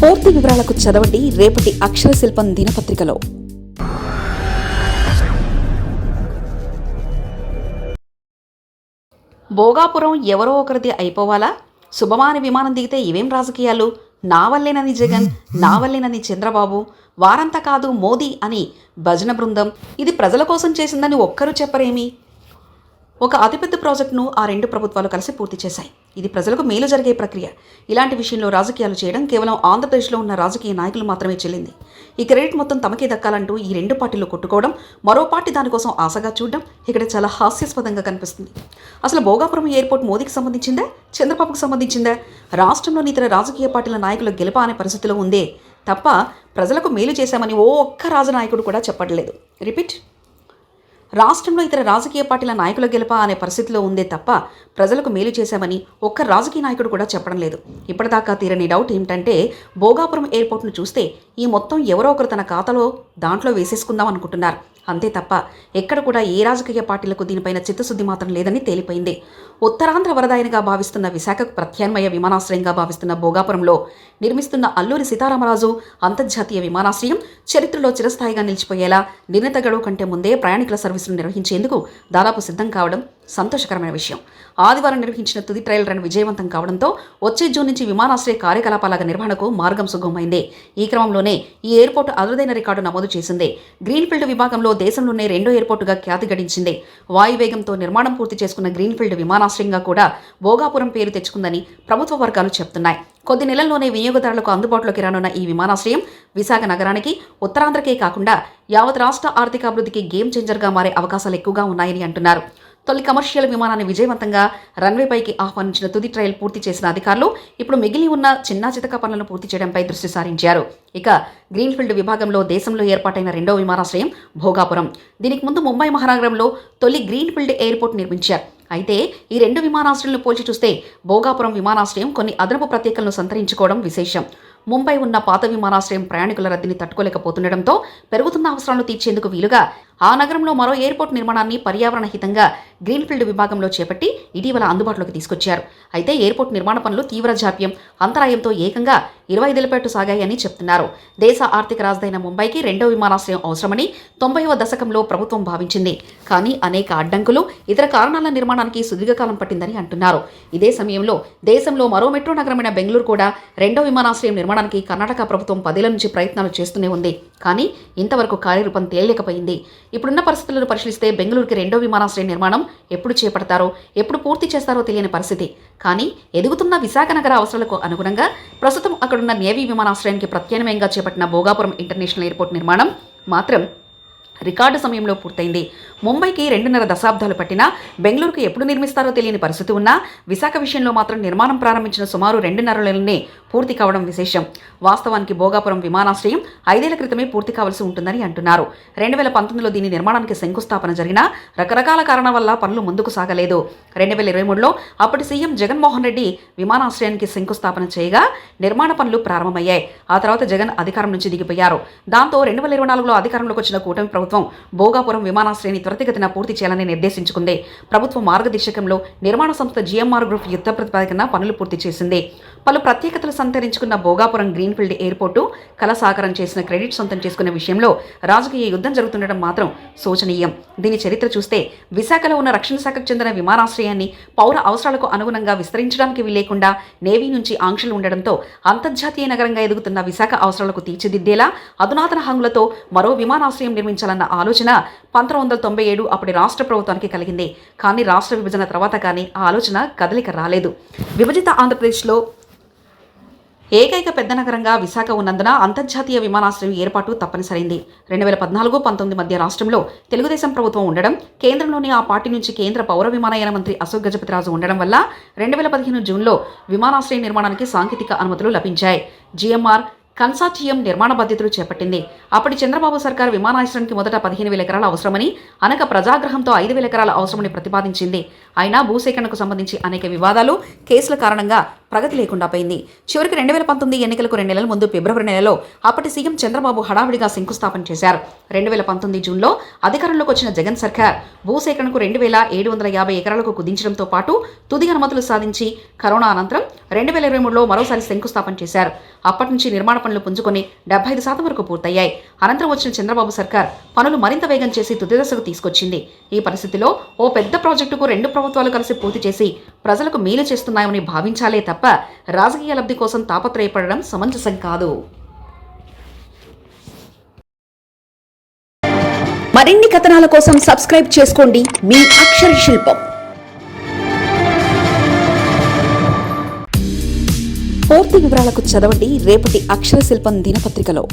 పూర్తి వివరాలకు చదవండి రేపటి అక్షర శిల్పం దినపత్రికలో. భోగాపురం ఎవరో ఒకరిది అయిపోవాలా? శుభమాని విమానం దిగితే ఇవేం రాజకీయాలు? నా వల్లేనని జగన్ నా వల్లేనని చంద్రబాబు వారంతా కాదు మోదీ అని భజన బృందం. ఇది ప్రజల కోసం చేసిందని ఒక్కరూ చెప్పరేమి? ఒక అతిపెద్ద ప్రాజెక్టును ఆ రెండు ప్రభుత్వాలు కలిసి పూర్తి చేశాయి. ఇది ప్రజలకు మేలు జరిగే ప్రక్రియ. ఇలాంటి విషయంలో రాజకీయాలు చేయడం కేవలం ఆంధ్రప్రదేశ్లో ఉన్న రాజకీయ నాయకులు మాత్రమే చెల్లింది. ఈ క్రెడిట్ మొత్తం తమకే దక్కాలంటూ ఈ రెండు పార్టీలు కొట్టుకోవడం మరో పార్టీ దానికోసం ఆశగా చూడడం ఇక్కడ చాలా హాస్యాస్పదంగా కనిపిస్తుంది. అసలు భోగాపురం ఎయిర్పోర్ట్ మోదీకి సంబంధించిందా? చంద్రబాబుకు సంబంధించిందా? రాష్ట్రంలోని ఇతర రాజకీయ పార్టీల నాయకులు గెలప అనే పరిస్థితిలో ఉందే తప్ప ప్రజలకు మేలు చేశామని ఓ ఒక్క రాజనాయకుడు కూడా చెప్పట్లేదు. రిపీట్. రాష్ట్రంలో ఇతర రాజకీయ పార్టీల నాయకుల గెలుప అనే పరిస్థితిలో ఉందే తప్ప ప్రజలకు మేలు చేశామని ఒక్క రాజకీయ నాయకుడు కూడా చెప్పడం లేదు. ఇప్పటిదాకా తీరని డౌట్ ఏమిటంటే భోగాపురం ఎయిర్పోర్ట్ను చూస్తే ఈ మొత్తం ఎవరో ఒకరు తన ఖాతాలో దాంట్లో వేసేసుకుందాం అనుకుంటున్నారు. అంతే తప్ప ఎక్కడ కూడా ఏ రాజకీయ పార్టీలకు దీనిపైన చిత్తశుద్ధి మాత్రం లేదని తేలిపోయింది. ఉత్తరాంధ్ర వరదాయనిగా భావిస్తున్న విశాఖకు ప్రత్యామ్నాయ విమానాశ్రయంగా భావిస్తున్న భోగాపురంలో నిర్మిస్తున్న అల్లూరి సీతారామరాజు అంతర్జాతీయ విమానాశ్రయం చరిత్రలో చిరస్థాయిగా నిలిచిపోయేలా నిర్ణీత గడువు కంటే ముందే ప్రయాణికుల సర్వీసులు నిర్వహించేందుకు దాదాపు సిద్ధం కావడం సంతోషకరమైన విషయం. ఆదివారం నిర్వహించిన తుది ట్రయల్ రన్ విజయవంతం కావడంతో వచ్చే జూన్ నుంచి విమానాశ్రయ కార్యకలాపాల నిర్వహణకు మార్గం సుగమమైంది. ఈ క్రమంలోనే ఈ ఎయిర్పోర్ట్ అరుదైన రికార్డు నమోదు చేసింది. గ్రీన్ఫీల్డ్ విభాగంలో దేశంలోనే రెండో ఎయిర్పోర్టుగా ఖ్యాతి గడించింది. వాయువేగంతో నిర్మాణం పూర్తి చేసుకున్న గ్రీన్ఫీల్డ్ విమానాశ్రయంగా కూడా భోగాపురం పేరు తెచ్చుకుందని ప్రభుత్వ వర్గాలు చెప్తున్నాయి. కొద్ది నెలల్లోనే వినియోగదారులకు అందుబాటులోకి రానున్న ఈ విమానాశ్రయం విశాఖ నగరానికి ఉత్తరాంధ్రకే కాకుండా యావత్ రాష్ట్ర ఆర్థికాభివృద్ధికి గేమ్ చేంజర్గా మారే అవకాశాలు ఎక్కువగా ఉన్నాయని అంటున్నారు. తొలి కమర్షియల్ విమానాన్ని విజయవంతంగా రన్వేపైకి ఆహ్వానించిన తుది ట్రయల్ పూర్తి చేసిన అధికారులు ఇప్పుడు మిగిలి ఉన్న చిన్న చితక పనులను పూర్తి చేయడంపై దృష్టి సారించారు. ఇక గ్రీన్ఫీల్డ్ విభాగంలో దేశంలో ఏర్పాటైన రెండో విమానాశ్రయం భోగాపురం. దీనికి ముందు ముంబై మహానగరంలో తొలి గ్రీన్ఫీల్డ్ ఎయిర్పోర్ట్ నిర్మించారు. అయితే ఈ రెండు విమానాశ్రయాలను పోల్చి చూస్తే భోగాపురం విమానాశ్రయం కొన్ని అదనపు ప్రత్యేకలను సంతరించుకోవడం విశేషం. ముంబై ఉన్న పాత విమానాశ్రయం ప్రయాణికుల రద్దీని తట్టుకోలేకపోతుండటంతో పెరుగుతున్న అవసరాలను తీర్చేందుకు వీలుగా ఆ నగరంలో మరో ఎయిర్పోర్ట్ నిర్మాణాన్ని పర్యావరణ హితంగా గ్రీన్ఫీల్డ్ విభాగంలో చేపట్టి ఇటీవల అందుబాటులోకి తీసుకొచ్చారు. అయితే ఎయిర్పోర్ట్ నిర్మాణ పనులు తీవ్ర జాప్యం అంతరాయంతో ఏకంగా ఇరవై ఐదేళ్ళ సాగాయని చెప్తున్నారు. దేశ ఆర్థిక రాజధాని ముంబైకి రెండో విమానాశ్రయం అవసరమని తొంభైవ దశకంలో ప్రభుత్వం భావించింది. కానీ అనేక అడ్డంకులు ఇతర కారణాల నిర్మాణానికి సుదీర్ఘకాలం పట్టిందని అంటున్నారు. ఇదే సమయంలో దేశంలో మరో మెట్రో నగరమైన బెంగళూరు కూడా రెండో విమానాశ్రయం నిర్మాణానికి కర్ణాటక ప్రభుత్వం పదేళ్ళ నుంచి ప్రయత్నాలు చేస్తూనే ఉంది. కానీ ఇంతవరకు కార్యరూపం తేలేకపోయింది ఇప్పుడున్న పరిస్థితులను పరిశీలిస్తే బెంగళూరుకి రెండో విమానాశ్రయం నిర్మాణం ఎప్పుడు చేపడతారో ఎప్పుడు పూర్తి చేస్తారో తెలియని పరిస్థితి. కానీ ఎదుగుతున్న విశాఖ నగర అవసరాలకు అనుగుణంగా ప్రస్తుతం అక్కడున్న నేవీ విమానాశ్రయానికి ప్రత్యామ్నాయంగా చేపట్టిన భోగాపురం ఇంటర్నేషనల్ ఎయిర్పోర్ట్ నిర్మాణం మాత్రం రికార్డు సమయంలో పూర్తయింది. ముంబైకి రెండున్నర దశాబ్దాలు పట్టినా బెంగళూరుకు ఎప్పుడు నిర్మిస్తారో తెలియని పరిస్థితి ఉన్నా విశాఖ విషయంలో మాత్రం నిర్మాణం ప్రారంభించిన సుమారు రెండున్నరలోనే పూర్తి కావడం విశేషం. వాస్తవానికి భోగాపురం విమానాశ్రయం ఐదేళ్ళ క్రితమే పూర్తి కావాల్సి ఉంటుందని అంటున్నారు. రెండు వేల పంతొమ్మిదిలో దీని నిర్మాణానికి శంకుస్థాపన జరిగినా రకరకాల కారణాల వల్ల పనులు ముందుకు సాగలేదు. రెండు వేల ఇరవై మూడులో అప్పటి సీఎం జగన్మోహన్ రెడ్డి విమానాశ్రయానికి శంకుస్థాపన చేయగా నిర్మాణ పనులు ప్రారంభమయ్యాయి. ఆ తర్వాత జగన్ అధికారం నుంచి దిగిపోయారు. దాంతో రెండు వేల ఇరవై నాలుగులో అధికారంలోకి వచ్చిన కూటమి ప్రభుత్వం భోగాపురం విమానాశ్రయాన్ని త్వరితగతిన పూర్తి చేయాలని నిర్దేశించుకుంది. ప్రభుత్వ మార్గదర్శకంలో నిర్మాణ సంస్థ జిఎంఆర్ గ్రూప్ యుద్ధ ప్రతిపాదికన పనులు పూర్తి చేసింది. పలు ప్రత్యేకతలు సంతరించుకున్న భోగాపురం గ్రీన్ఫీల్డ్ ఎయిర్పోర్టు కళ సాకారం చేసిన క్రెడిట్ సొంతం చేసుకునే విషయంలో రాజకీయ యుద్ధం జరుగుతుండడం మాత్రం శోచనీయం. దీని చరిత్ర చూస్తే విశాఖలో ఉన్న రక్షణ శాఖకు చెందిన విమానాశ్రయాన్ని పౌర అవసరాలకు అనుగుణంగా విస్తరించడానికి వీలేకుండా నేవీ నుంచి ఆంక్షలు ఉండడంతో అంతర్జాతీయ నగరంగా ఎదుగుతున్న విశాఖ అవసరాలకు తీర్చిదిద్దేలా అధునాతన హంగులతో మరో విమానాశ్రయం నిర్మించాలన్న ఆలోచన పంతొమ్మిది వందల తొంభై ఏడు అప్పటి రాష్ట్ర ప్రభుత్వానికి కలిగింది. కానీ రాష్ట్ర విభజన తర్వాత కానీ ఆ ఆలోచన కదలిక రాలేదు. విభజిత ఆంధ్రప్రదేశ్లో ఏకైక పెద్ద నగరంగా విశాఖ ఉన్నందున అంతర్జాతీయ విమానాశ్రయం ఏర్పాటు తప్పనిసరైంది. రెండు వేల పద్నాలుగు పంతొమ్మిది మధ్య రాష్ట్రంలో తెలుగుదేశం ప్రభుత్వం ఉండడం కేంద్రంలోని ఆ పార్టీ నుంచి కేంద్ర పౌర విమానయాన మంత్రి అశోక్ గజపతిరాజు ఉండడం వల్ల రెండు వేల పదిహేను జూన్లో విమానాశ్రయం నిర్మాణానికి సాంకేతిక అనుమతులు లభించాయి. జిఎంఆర్ కన్సార్టియం నిర్మాణ బాధ్యతలు చేపట్టింది. అప్పటి చంద్రబాబు సర్కార్ విమానాశ్రయానికి మొదట పదిహేను వేల ఎకరాల అవసరమని అనక ప్రజాగ్రహంతో ఐదు వేల ఎకరాల అవసరమని ప్రతిపాదించింది. అయినా భూసేకరణకు సంబంధించి అనేక వివాదాలు కేసుల కారణంగా ప్రగతి లేకుండా పోయింది. చివరికి రెండు వేల పంతొమ్మిది ఎన్నికలకు రెండు నెలల ముందు ఫిబ్రవరి నెలలో అప్పటి సీఎం చంద్రబాబు హడావిడిగా శంకుస్థాపన చేశారు. రెండు వేల పంతొమ్మిది జూన్లో అధికారంలోకి వచ్చిన జగన్ సర్కార్ భూసేకరణకు రెండు వేల ఏడు వందల యాభై ఎకరాలకు కుదించడంతో పాటు తుది అనుమతులు సాధించి కరోనా అనంతరం రెండు వేల ఇరవై మూడులో మరోసారి శంకుస్థాపన చేశారు. అప్పటి నుంచి నిర్మాణ పనులు పుంజుకొని డెబ్బై ఐదు శాతం వరకు పూర్తయ్యాయి. అనంతరం వచ్చిన చంద్రబాబు సర్కార్ పనులు మరింత వేగం చేసి తుది దశకు తీసుకొచ్చింది. ఈ పరిస్థితిలో ఓ పెద్ద ప్రాజెక్టుకు రెండు ప్రభుత్వాలు కలిసి పూర్తి చేసి ప్రజలకు మేలు చేస్తున్నాయని భావించాలే తప్ప రాజకీయ లబ్ధి కోసం తాపత్రయపడడం సమంజసం కాదు. మరిన్ని కథనాల కోసం సబ్స్క్రైబ్ చేసుకోండి. మీ అక్షర శిల్పం. పూర్తి వివరాలకు చదవండి. రేపటి అక్షర శిల్పం దినపత్రికలో.